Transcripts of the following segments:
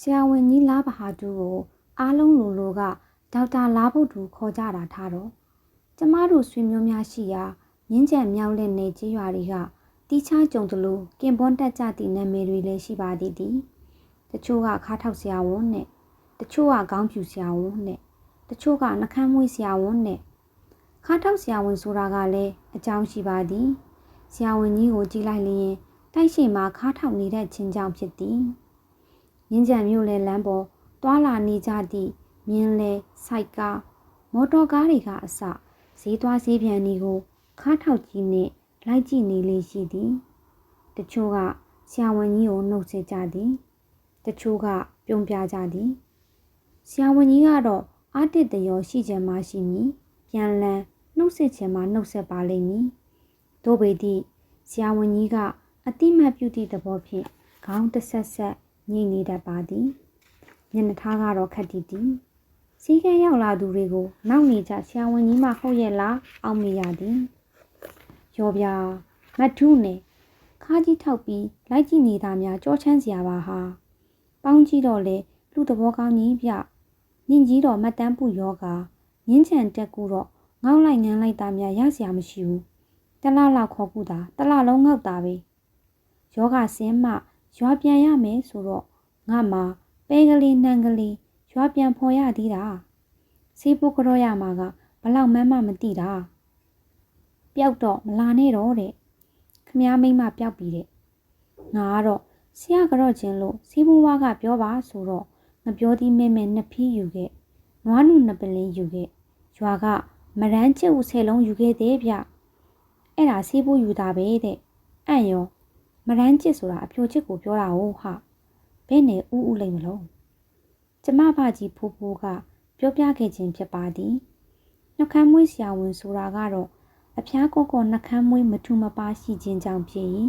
ဆရာဝန်ကြီးလားဘဟာတူကိုအားလုံးလူလူကဒေါက်တာလားဘုတ်တူခေါ်ကြတာထားတော့ကျမတို့ဆွေမျိုးများရှိရာမြင်းကြံမြောက်လက်နေကြေးရွာတွေကတီးခြားကြုံတလို့ကင်ပွန်တက်ကြသည့်နာမည်တွေလည်းရှိပါသေးသည်တချို့ကခါထောက်ဆရာဝန်နဲ့တချို့ကခေါင်းဖြူဆရာဝန်နဲ့တချို့ကနှကမ်းမွေးဆရာဝန်နဲ့ခါထောက်ဆရာဝန်ဆိုတာကလည်းအကြောင်းရှိပါသည်ဆရာဝန်ကြီးကိုကြည့်လိုက်လျင်တိုက်ရှိမှာခါထောက်နေတဲ့ချင်းကြောင့်ဖြစ်သည် မြင်းကြံမြို့လေလမ်းပေါ်တွာလာနေကြသည့်မြင်းလေစိုက်ကားမော်တော်ကားတွေကအစဈေးသွားဈေးပြန်တွေကိုခါထောက်ကြီးနဲ့လိုက်ကြည့်နေလေရှိသည်တချို့ကဆရာဝန်ကြီးကိုနှုတ်ဆက်ကြသည်တချို့ကပြုံးပြကြသည်ဆရာဝန်ကြီးကတော့အာတစ်တရောရှိချင်မှရှိမည်ပြန်လန်းနှုတ်ဆက်ချင်မှနှုတ်ဆက်ပါလိမ့်မည်တို့ပေသည့်ဆရာဝန်ကြီးကအတိမတ်ပြုသည့်သဘောဖြင့်ခေါင်းတစ်ဆက်ဆက် ညှိနေတတ်ပါသည်မျက်နှာထားကတော့ခက်တီတီစီကံရောက်လာသူတွေကိုနောက်နေကြဆရာဝန်ကြီးမှဟုတ်ရဲ့လားအောက်မေ့ရသည်ရောပြမတ်ထူးနဲ့ခါကြီးထောက်ပြီးလိုက်ကြည့်နေတာများကြောချမ်းစရာပါဟာပေါင်းကြည့်တော့လေလူသဘောကောင်းကြီးပြနင့်ကြီးတော့မတ်တန်းပူယောဂါငင်းချန်တက်ကူတော့ငေါက်လိုက်ငန်းလိုက်တာများရစရာမရှိဘူးတလားလောက်ခေါ်ကူတာတလားလုံးငေါက်တာပဲယောဂဆင်းမှ ရွာပြန်ရမယ်ဆိုတော့ငါမှပဲကလေးနှံကလေးရွာပြန်ဖော်ရသေးတာစေးပုတ်ကြောရမှာကဘလောက်မှန်းမှမသိတာပျောက်တော့မလာနဲ့တော့တဲ့ခမားမိမပျောက်ပြီတဲ့ငါကတော့ဆရာကြော့ချင်းလို့စီးပူးဝါကပြောပါဆိုတော့မပြောသည်မဲမဲနှစ်ဖီးယူခဲ့နွားနုနှစ်ပလင်းယူခဲ့ရွာကမရန်းချစ်ဦးဆယ်လုံးယူခဲ့တဲ့ဗျအဲ့ဒါစီးပူးယူတာပဲတဲ့အန့်ရော မရန်းချစ်ဆိုတာအဖြိုချစ်ကိုပြောတာဟုတ်ဟာဘယ်နဲ့ဥဥလိမ့်မလို့ကျမဖကြီးဖိုးဖိုးကပြောပြခဲ့ခြင်းဖြစ်ပါသည်နှကမ်းမွေးဆရာဝန်ဆိုတာကတော့အဖျားကောကောနှကမ်းမွေးမထူမပါရှိခြင်းကြောင့်ဖြစ်၏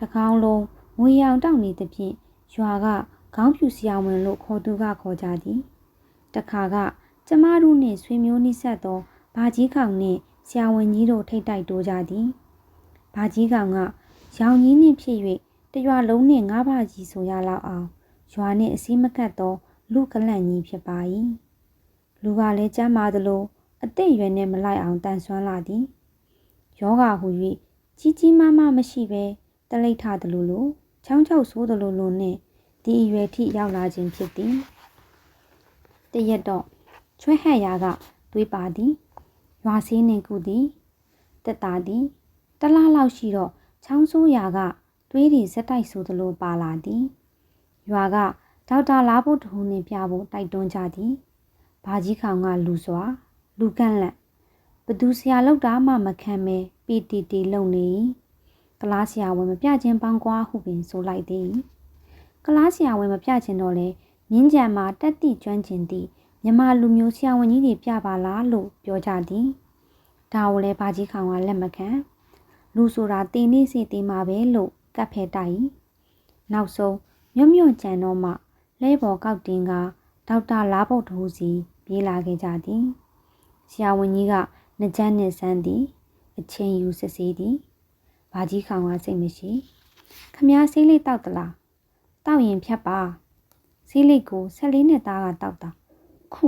တကောင်းလုံးငွေရောင်တောက်နေသဖြင့်ရွာကခေါင်းဖြူဆရာဝန်လို့ခေါ်သူကခေါ်ကြသည်တခါကကျမတို့နှင့်ဆွေမျိုးနှိဆက်သောဘာကြီးကောင်နှင့်ဆရာဝန်ကြီးတို့ထိတ်တိုက်တိုးကြသည်ဘာကြီးကောင်က ရောင်ကြီးနှင့်ဖြစ်၍တရွာလုံးနှင့်ငါးပါးကြီးဆိုရလောက်အောင်ရွာနှင့်အစည်းမကတ်သောလူကလန့်ကြီးဖြစ်ပါ၏လူကလည်းကြမ်းပါသလိုအသက်အရွယ်နှင့်မလိုက်အောင်တန်ဆွမ်းလာသည်ယောဂဟူ၍ကြီးကြီးမားမားမရှိဘဲတလိပ်ထသလိုလိုချောင်းချောက်ဆိုးသလိုလိုနှင့်ဒီအရွယ်ထိရောက်လာခြင်းဖြစ်သည်တရက်တော့ချွဲဟက်ရာကသွေးပါသည်ရွာစည်းနှင့်ကုသည်တက်တာသည်တလားလောက်ရှိတော့ ချောင်းဆိုးရာကသွေးတွေဇက်တိုက်ဆိုသလိုပါလာသည်ရွာကဒေါက်တာလာဖို့တဟုန်နှင့်ပြဖို့တိုက်တွန်းကြသည်ဘာကြီးခေါင်ကလူစွာ လူကန့်လန့်ဘသူဆရာလောက်တာမှမခံမဲပီတီတီလုံနေကလားဆရာဝင်မပြခြင်းပေါင်းကွာဟုပင်ဆိုလိုက်သည်ကလားဆရာဝင်မပြခြင်းတော့လေမြင်းကြံမှာတက်တိကျွမ်းကျင်သည့်မြမလူမျိုးဆရာဝန်ကြီးတွေပြပါလားလို့ပြောကြသည်ဒါကိုလည်းဘာကြီးခေါင်ကလက်မခံ လူဆိုတာတင်းနေစီတင်းမှာပဲလို့ကပ်ဖဲတိုက်နောက်ဆုံးမြွတ်မြွတ်ကြံတော့မှလဲပေါ်ကောက်တင်ကဒေါက်တာလားပုတ်ထိုးစီပြေးလာခဲ့ကြသည်ဆရာဝန်ကြီးကနှကြမ်းနဲ့ဆန်းသည် အချင်းယူစစ်ဆေးသည်ဘာကြီးခေါင်ကစိတ်မရှိခမားဆေးလေးတောက်တလားတောက်ရင်ဖြတ်ပါဆေးလေးကို14နှစ်သားကတောက်တာခု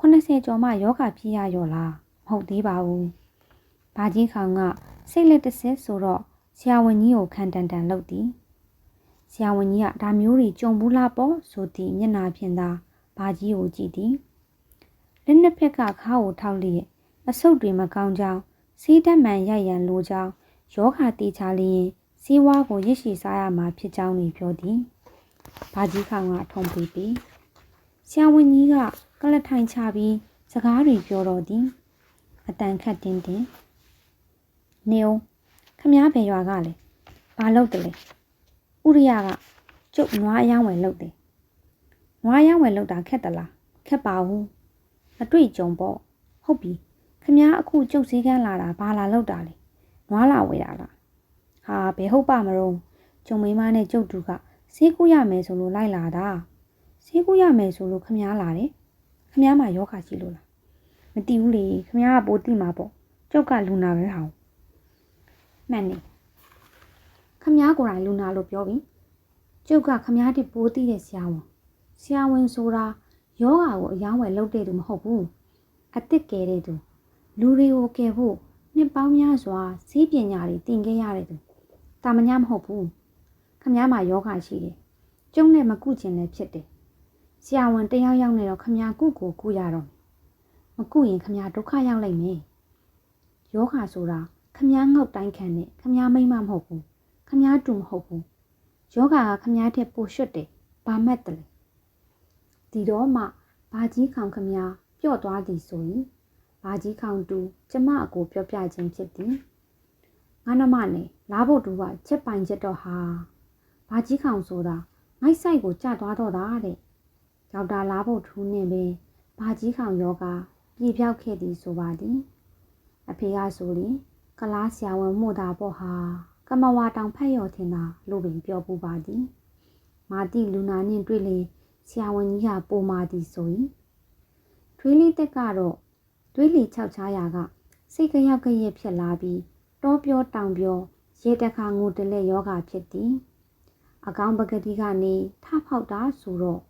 80ကျော်မှယောဂဖြစ်ရရောလားမဟုတ်သေးပါဘူးဘာကြီးခေါင်က စိတ်လက်တစ်ဆက်ဆိုတော့ဆရာဝန်ကြီးကိုခံတန်တန်လုပ်သည်ဆရာဝန်ကြီးကဒါမျိုးတွေကြုံဘူးလားပေါ့ဆိုသည်မျက်နာဖြင့်သာဘာကြီးကိုကြည့်သည်လက်နှစ်ဖက်ကခါကိုထောက်လျက်အဆုပ်တွေမကောင်းကြောင်းစီးတတ်မှန်ရိုက်ရန်လိုကြောင်းယောဂတေချာလျင်စီးဝါးကိုရရှိစားရမှာဖြစ်ကြောင်းနေပြောသည်ဘာကြီးခေါင်ကထုံပြီးပြီးဆရာဝန်ကြီးကကလထိုင်ချပြီးစကားတွေပြောတော့သည်အတန်ခတ်တင်းတင်း နေအောင်ခမားဘယ်ရွာကလဲဘာလုပ်တယ်လဲဥရိယကကျုပ်နွားအယောင်းဝယ်လုပ်တယ်နွားအယောင်းဝယ်လုပ်တာခက်တလားခက်ပါဘူးအတွေ့အကြုံပေါ့ဟုတ်ပြီခမားအခုကျုပ်စည်းကမ်းလာတာဘာလာလုပ်တာလဲနွားလာဝယ်တာလားဟာဘယ်ဟုတ်ပါမလို့ကျုံမိမနဲ့ကျုပ်တူကဈေးကူရမယ်ဆိုလို့လိုက်လာတာဈေးကူရမယ်ဆိုလို့ခမားလာတယ်ခမားမှာယောဂရှိလို့လားမသိဘူးလေခမားကပိုသိမှာပေါ့ကျုပ်ကလူနာပဲဟောင်း မှန်နေခမားကိုယ်တိုင်လူနာလို့ပြောပြီကျုပ်ကခမားတိပိုးသိတဲ့ဆရာဝန်ဆရာဝန်ဆိုတာယောဂါကိုအယောင်းဝယ်လုပ်တဲ့သူမဟုတ်ဘူးအစ်စ်ကဲတဲ့သူလူတွေကိုကယ်ဖို့နှစ်ပေါင်းများစွာစီးပညာတွေသင်ခဲ့ရတဲ့သူတာမညာမဟုတ်ဘူးခမားမှာယောဂါရှိတယ်ကျုံနဲ့မကုချင်လည်းဖြစ်တယ်ဆရာဝန်တယောက်ယောက်နဲ့တော့ခမားကုကိုကုရတော့မကုရင်ခမားဒုက္ခရောက်လိမ့်မယ်ယောဂါဆိုတာ ခမားငေါက်တိုင်းခံနဲ့ခမားမိမ့်မမဟုတ်ဘူးခမားတူမဟုတ်ဘူးယောဂါကခမားထက်ပိုရွှတ်တယ်ဘာမှတ်တယ်လဲဒီတော့မှဘာကြီးခေါင်ခမားပြော့သွားသည်ဆိုရင်ဘာကြီးခေါင်တူကျမအကိုပြောပြခြင်းဖြစ်သည်ငါနမနဲ့လာဖို့တူကချက်ပိုင်ချက်တော့ဟာဘာကြီးခေါင်ဆိုတာငိုက်ဆိုင်ကိုကြာသွားတော့တာတဲ့ဒေါက်တာလာဖို့ထူးနေပဲဘာကြီးခေါင်ယောဂပြေပြောက်ခဲ့သည်ဆိုပါသည်အဖေကဆိုရင် ကလားဆရာဝန်မို့တာပေါ့ဟာကမဝါတောင်ဖက်ရော်ထင်တာလို့ပင်ပြောပူပါသည်မာတိလူနာနှင့်တွေ့လေဆရာဝန်ကြီးကပိုမာသည်ဆိုရင်ထွေးလေးတက်ကတော့တွေးလီခြောက်ချားရာကစိတ်ကရောက်ကြရဲ့ဖြစ်လာပြီးတောပြောတောင်ပြောရေတခါငိုတလဲယောဂဖြစ်သည်အကောင်ပကတိကနေထဖောက်တာဆိုတော့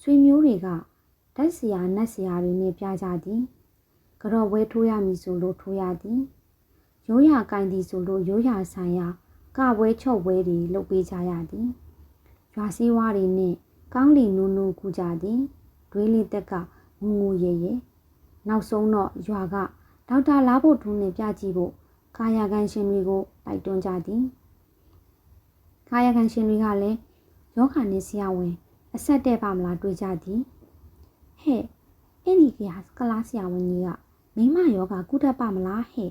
ဆွေမျိုးတွေကဓာတ်ဆရာနတ်ဆရာတွေနဲ့ပြကြသည်ကြော့ဝဲထိုးရမည်ဆိုလို့ထိုးရသည် ရိုးရာကင်သည်ဆိုလို့ရိုးရာဆိုင်ရာကပွဲချုပ်ပွဲတွေလုပ်ပေးကြရသည်ရွာစည်းဝါးတွေနဲ့ကောင်းလီနူးနူးကူကြသည်ဒွေးလေးတက်ကငူငူရဲရဲနောက်ဆုံးတော့ရွာကဒေါက်တာလာဖို့ထူးနဲ့ပြကြည့်ဖို့ကာယကံရှင်တွေကိုတိုက်တွန်းကြသည်ကာယကံရှင်တွေကလည်းယောဂနဲ့ဆရာဝန်အဆက်တဲ့ပါမလားတွေးကြသည်ဟဲ့အဲ့ဒီကကလားဆရာဝန်ကြီးကမိမယောဂကုတတ်ပါမလားဟဲ့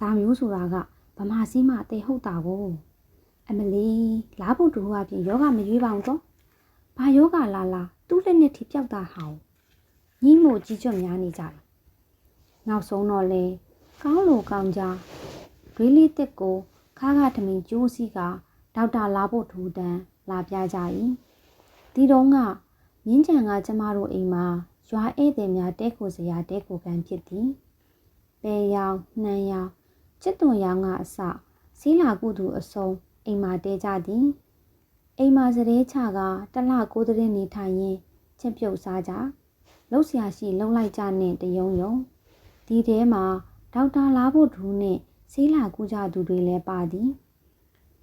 ဒါမျိုးဆိုတာကဗမာစီးမတေဟုတ်တာကိုအမလီလားဖို့တူကပြင်ယောဂမရွေးပါအောင်တော့ဘာယောဂလာလာသူ့လက်နဲ့ထိပြောက်တာဟောင်းညီးမို့ကြီးကျွတ်များနေကြတယ်နောက်ဆုံးတော့လေကောင်းလိုကောင်းကြဒွေးလေးတက်ကိုခါခါထမင်းကျိုးစီကဒေါက်တာလာဖို့ထူတန်းလာပြကြ၏ဒီတော့ကမြင်းချံကကျမတို့အိမ်မှာရွာဧည့်သည်များတဲခိုစရာတဲခိုကန်ဖြစ်သည်ပဲရောင်နှမ်းရောင် ချစ်သွန်ရောင်ကအစစီးလာကုသူအစုံအိမ်မှာတဲကြသည်အိမ်မှာစတဲ့ချကတလကိုးတဲ့နေထိုင်ရင်ချက်ပြုတ်စားကြလှုပ်ရှားရှိလှုပ်လိုက်ကြနဲ့တယုံယုံဒီထဲမှာဒေါက်တာလာဖို့ဒူးနဲ့ဆေးလာကူကြသူတွေလည်းပါသည်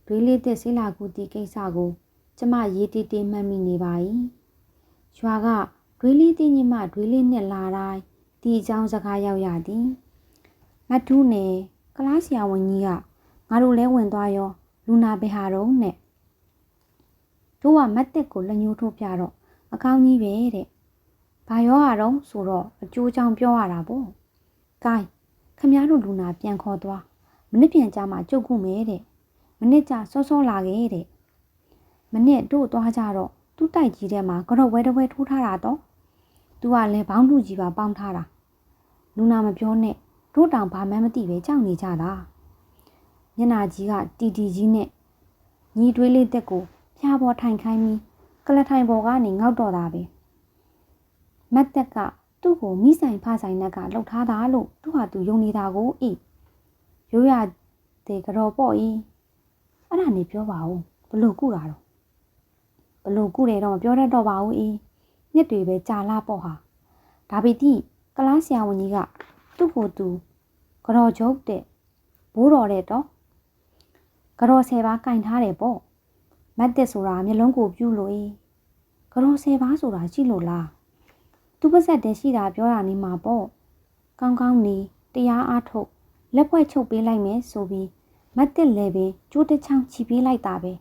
တွေးလေးသက်ဆေးလာကူတီကိစ္စကို ကျမရေးတီတီမှတ်မိနေပါ၏ရွာကတွေးလေးတင်းညမတွေးလေးနဲ့လာတိုင်းဒီအကြောင်းစကားရောက်ရသည်မထူးနဲ့က လားဆရာဝန်ကြီးကငါတို့လဲဝင်သွားရောလူနာဘယ်ဟာတော့နဲ့တို့ကမတ်တက်ကိုလက်ညှိုးထိုးပြတော့အကောင်းကြီးပဲတဲ့ဘာရောရတော့ဆိုတော့အကျိုးကြောင့်ပြောရတာပေါ့။ကိုင်းခမရတို့လူနာပြန်ခေါ်သွားမနစ်ပြန်ကြမှာကြုတ်ခုမယ်တဲ့မနစ်ကြစောစောလာခဲ့တဲ့မနစ်တို့သွားကြတော့သူ့တိုက်ကြီးထဲမှာကတော့ဝဲတဝဲထိုးထားတာတော့သူကလည်းဘောင်းလူကြီးပါပေါင်းထားတာလူနာမပြောနဲ့ တို့တောင်ဘာမှမသိပဲကြောက်နေကြတာမျက်နာကြီးကတီတီကြီးနဲ့ညီတွေးလေးတက်ကိုဖျားပေါ်ထိုင်ခိုင်းပြီးကလထိုင်ပေါ်ကနေငေါက်တော့တာပဲမတ်တက်ကသူ့ကိုမိဆိုင်ဖဆိုင်နဲ့ကလှုပ်ထားတာလို့သူ့ဟာသူယုံနေတာကိုအေးရိုးရတဲ့ကြော်ပေါ့ဤအဲ့ဒါနေပြောပါဦးဘလို့ကုတာတော့ဘလို့ကုတယ်တော့မပြောတတ်တော့ပါဘူးအေးညက်တွေပဲကြာလာပေါ့ဟာဒါပေတိကလားဆရာဝန်ကြီးက သူ့ကိုသူကြော်ချုပ်တဲ့ဘိုးတော်တဲ့တော့ကြော်ဆယ်ပါကင်ထားတယ်ပေါ့မတ်တက်ဆိုတာမျက်လုံးကိုပြူးလို့အေးကြော်ဆယ်ပါဆိုတာရှိလို့လားသူပါဆက်တင်ရှိတာပြောတာနေမှာပေါ့ကောင်းကောင်းနေတရားအားထုတ်လက်ဖွဲ့ချုပ်ပေးလိုက်မယ်ဆိုပြီးမတ်တက်လည်းပင်ကျိုးတစ်ချောင်းချီပေးလိုက်တာပဲ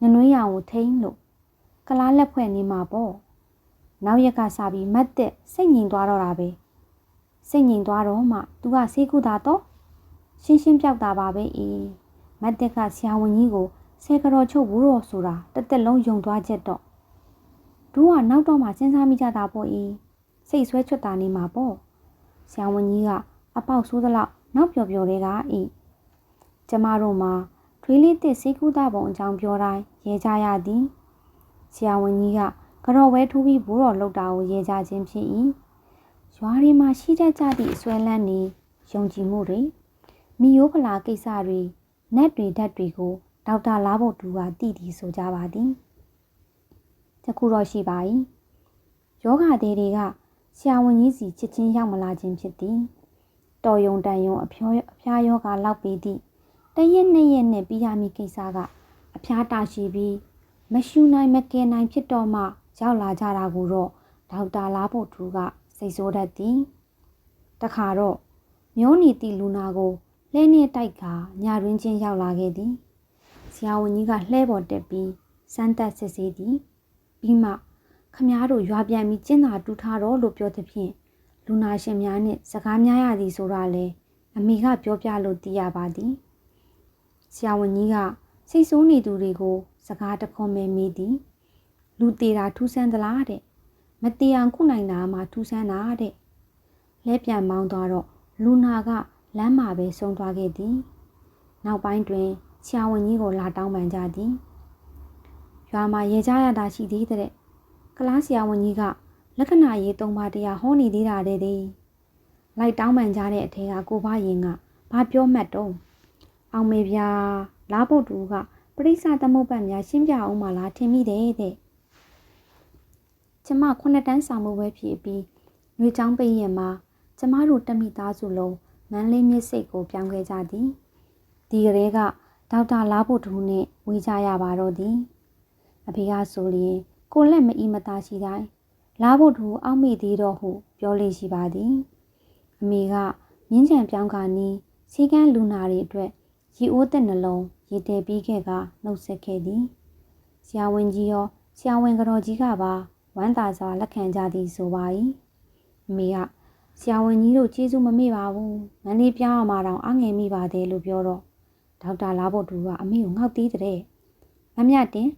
နနွေးရအောင်ထိန်းလို့ကလားလက်ဖွဲ့နေမှာပေါ့နောက်ရက်ကစပြီးမတ်တက်စိတ်ငြိမ်သွားတော့တာပဲ စိတ်ငြိမ်သွားတော့မှ तू ကဆေးကုတာတော့ရှင်းရှင်းပြောက်တာပါပဲအေးမတ်တက်ကဆရာဝန်ကြီးကိုဆဲကြော်ချုပ်ဘူးတော့ဆိုတာတက်တက်လုံးယုံသွားချက်တော့တို့ကနောက်တော့မှစဉ်းစားမိကြတာပေါ့အေးစိတ်ဆွဲချွတ်တာနေမှာပေါ့ဆရာဝန်ကြီးကအပေါက်ဆိုးသလောက်နောက်ပျော်ပျော်တွေကအေးကျမတို့မှာထွေးလေးတစ်စေကူတာပုံအကြောင်းပြောတိုင်းရဲကြရသည်ဆရာဝန်ကြီးကကြော်ဝဲထိုးပြီးဘိုးတော်လောက်တာကိုရဲကြခြင်းဖြစ်၏ ရွာတွေမှာရှိတတ်ကြသည့်အစွဲလန်းနေယုံကြည်မှုတွေမိယိုးဖလာကိစ္စတွေနက်တွေဓာတ်တွေကိုဒေါက်တာလာဖို့တူကတည်တည်ဆိုကြပါသည်။တစ်ခုတော့ရှိပါ၏ယောဂသေးတွေကဆရာဝန်ကြီးစီချစ်ချင်းရောက်မလာခြင်းဖြစ်သည်တော်ယုံတန်ယုံအဖျောအဖျားယောဂလောက်ပေသည့်တရက်နှစ်ရက်နဲ့ပြီးရမည့်ကိစ္စကအဖျားတာရှိပြီးမရှူနိုင်မကယ်နိုင်ဖြစ်တော့မှရောက်လာကြတာကိုတော့ဒေါက်တာလာဖို့သူက စိတ်ဆိုးတတ်သည်တခါတော့မျိုးနီတီလူနာကိုလှဲနေတိုက်ကညရင်းချင်းရောက်လာခဲ့သည်ဆရာဝန်ကြီးကလှဲပေါ်တက်ပြီးစမ်းသပ်စစ်ဆေးသည်ပြီးမှခမားတို့ရွာပြန်ပြီးကျင်းသာတူထားတော့လို့ပြောသဖြင့်လူနာရှင်များနဲ့စကားများရသည်ဆိုတာလေအမိကပြောပြလို့သိရပါသည်ဆရာဝန်ကြီးကစိတ်ဆိုးနေသူတွေကို စကားတခွန်ပဲမေးသည်လူသေးတာထူးဆန်းသလားတဲ့ မတေအောင်ခုနိုင်တာမှထူးဆန်းတာတဲ့လဲပြန်မောင်းသွားတော့လူနာကလမ်းမှာပဲဆုံးသွားခဲ့သည် နောက်ပိုင်းတွင်ဆရာဝန်ကြီးကိုလာတောင်းပန်ကြသည်ရွာမှာရေကြရတာရှိသေးတဲ့ကလားဆရာဝန်ကြီးကလက္ခဏာရေးသုံးပါးတရားဟောနေသေးတာတဲ့သည်လိုက်တောင်းပန်ကြတဲ့အထက်ကကိုဘရင်ကဘာပြောမှတ်တော့အောင်မေဗျာလားဖို့တူကပရိစ္ဆသမုပ္ပတ်များရှင်းပြအောင်မလားထင်မိတယ်တဲ့ ကျမခုနှစ်တန်းစာမှုပဲဖြစ်ပြီးငွေချောင်းပိတ်ရင်မှာကျမတို့တမိသားစုလုံးမန်းလေးမြစ်စိတ်ကိုပြောင်းခဲ့ကြသည်ဒီကလေးကဒေါက်တာလားဖို့တူနဲ့ဝေးကြရပါတော့သည်အဖေကဆိုလျင်ကိုလက်မအီမသားရှိတိုင်းလားဖို့တူအောက်မေ့သေးတော့ဟုပြောလေရှိပါသည်အမေကမြင်းချံပြောင်းကနီးစီကန်းလူနာတွေအတွက်ရီအိုးတဲ့နှလုံးရေတဲပြီးခဲ့ကနှုတ်ဆက်ခဲ့သည်ဆရာဝန်ကြီးရောဆရာဝန်ကတော်ကြီးကပါ ဝမ်းသာစွာလက်ခံကြသည်ဆိုပါ၏အမေကဆရာဝန်ကြီးတို့ကျေးဇူးမမေ့ပါဘူးမန္လေးပြောင်းအောင်မတောင်အငယ်မိပါတယ်လို့ပြောတော့ဒေါက်တာလာဖို့တူကအမေကိုငေါက်သေးတဲ့မမြတင်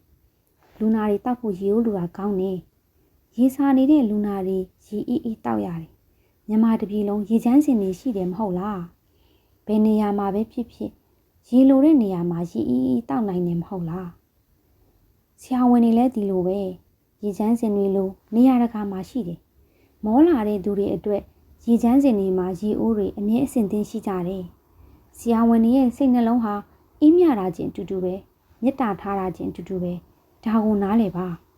လူနာတွေတောက်ဖို့ရေဦးလူကကောင်းနေရေစာနေတဲ့လူနာတွေရေအီးအီးတောက်ရတယ်မြန်မာတပြည်လုံးရေချမ်းစင်တွေရှိတယ်မဟုတ်လားဘယ်နေရာမှာပဲဖြစ်ဖြစ်ရေလိုတဲ့နေရာမှာရေအီးအီးတောက်နိုင်တယ်မဟုတ်လားဆရာဝန်တွေလည်းဒီလိုပဲ ရေချမ်းစင်တွေလိုနေရာတကာမှာရှိတယ်မောလာတဲ့သူတွေအတွက်ရေချမ်းစင်တွေမှာရေအိုးတွေအမြဲအဆင်သင့်ရှိကြတယ်။ဆရာဝန်တွေရဲ့စိတ်နှလုံးဟာအေးမြတာချင်းအတူတူပဲမေတ္တာထားတာချင်းအတူတူပဲဒါကိုနားလေပါ။